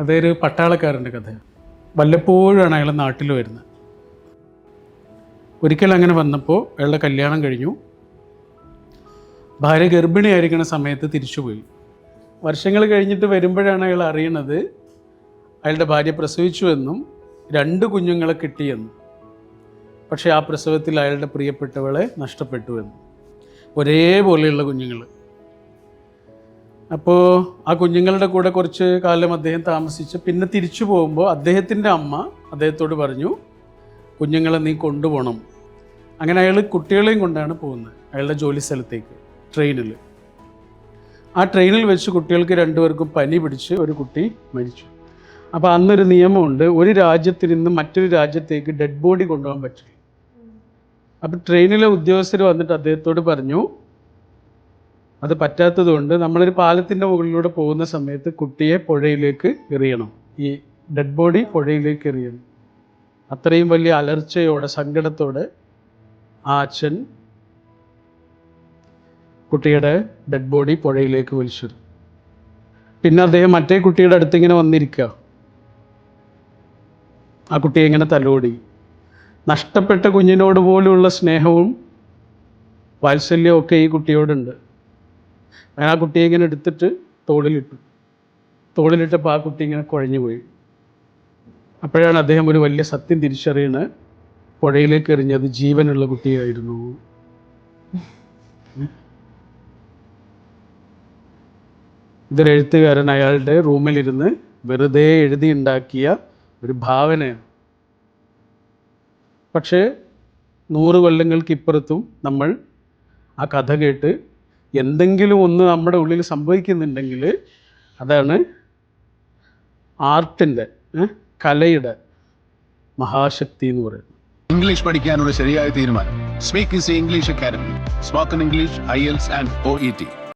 അതൊരു പട്ടാളക്കാരന്റെ കഥ. വല്ലപ്പോഴുമാണ് അയാൾ നാട്ടിൽ വരുന്നത്. ഒരിക്കൽ അങ്ങനെ വന്നപ്പോൾ അയാളുടെ കല്യാണം കഴിഞ്ഞു. ഭാര്യ ഗർഭിണിയായിരിക്കുന്ന സമയത്ത് തിരിച്ചുപോയി. വർഷങ്ങൾ കഴിഞ്ഞിട്ട് വരുമ്പോഴാണ് അയാൾ അറിയണത് അയാളുടെ ഭാര്യ പ്രസവിച്ചു എന്നും രണ്ട് കുഞ്ഞുങ്ങളെ കിട്ടിയെന്നും. പക്ഷേ ആ പ്രസവത്തിൽ അയാളുടെ പ്രിയപ്പെട്ടവളെ നഷ്ടപ്പെട്ടു എന്നും ഒരേപോലെയുള്ള കുഞ്ഞുങ്ങൾ അപ്പോൾ ആ കുഞ്ഞുങ്ങളുടെ കൂടെ കുറച്ച് കാലം അദ്ദേഹം താമസിച്ച് പിന്നെ തിരിച്ചു പോകുമ്പോൾ അദ്ദേഹത്തിന്റെ അമ്മ അദ്ദേഹത്തോട് പറഞ്ഞു കുഞ്ഞുങ്ങളെ നീ കൊണ്ടുപോകണം അങ്ങനെ അയാൾ കുട്ടികളെയും കൊണ്ടാണ് പോകുന്നത് അയാളുടെ ജോലി സ്ഥലത്തേക്ക് ട്രെയിനിൽ ആ ട്രെയിനിൽ വെച്ച് കുട്ടികൾക്ക് രണ്ടുപേർക്കും പനി പിടിച്ച് ഒരു കുട്ടി മരിച്ചു. അപ്പോൾ അന്നൊരു നിയമമുണ്ട് ഒരു രാജ്യത്തിൽ നിന്ന് മറ്റൊരു രാജ്യത്തേക്ക് ഡെഡ് ബോഡി കൊണ്ടുപോകാൻ പറ്റില്ല. അപ്പോൾ ട്രെയിനിലെ ഉദ്യോഗസ്ഥർ വന്നിട്ട് അദ്ദേഹത്തോട് പറഞ്ഞു അത് പറ്റാത്തതുകൊണ്ട് നമ്മളൊരു പാലത്തിന്റെ മുകളിലൂടെ പോകുന്ന സമയത്ത് കുട്ടിയെ പുഴയിലേക്ക് എറിയണം. ഈ ഡെഡ് ബോഡി പുഴയിലേക്ക് എറിയണം. അത്രയും വലിയ അലർച്ചയോടെ സങ്കടത്തോടെ ആ അച്ഛൻ കുട്ടിയുടെ ഡെഡ് ബോഡി പുഴയിലേക്ക് വലിച്ചു പിന്നെ അദ്ദേഹം മറ്റേ കുട്ടിയുടെ അടുത്ത് ഇങ്ങനെ വന്നിരിക്കുക. ആ കുട്ടിയെ ഇങ്ങനെ തലോടി. നഷ്ടപ്പെട്ട കുഞ്ഞിനോട് പോലുള്ള സ്നേഹവും വാത്സല്യവും ഒക്കെ ഈ കുട്ടിയോടുണ്ട്. ഞാൻ ആ കുട്ടിയെ ഇങ്ങനെ എടുത്തിട്ട് തോളിലിട്ടു. തോളിലിട്ടപ്പോൾ ആ കുട്ടി ഇങ്ങനെ കുഴഞ്ഞു പോയി. അപ്പോഴാണ് അദ്ദേഹം ഒരു വലിയ സത്യം തിരിച്ചറിയുന്നത് പുഴയിലേക്ക് എറിഞ്ഞത് ജീവനുള്ള കുട്ടിയായിരുന്നു. ഇതൊരു എഴുത്തുകാരൻ അയാളുടെ റൂമിലിരുന്ന് വെറുതെ എഴുതിയുണ്ടാക്കിയ ഒരു ഭാവനയാണ്. പക്ഷേ നൂറ് കൊല്ലങ്ങൾക്ക് ഇപ്പുറത്തും നമ്മൾ ആ കഥ കേട്ട് എന്തെങ്കിലും ഒന്ന് നമ്മുടെ ഉള്ളിൽ സംഭവിക്കുന്നുണ്ടെങ്കിൽ അതാണ് ആർട്ടിന്റെ കലയുടെ മഹാശക്തി എന്ന് പറയുന്നത്. ഇംഗ്ലീഷ് പഠിക്കാനുള്ള ശരിയായ തീരുമാനം. Speak is English academy spoken English IELTS and O E T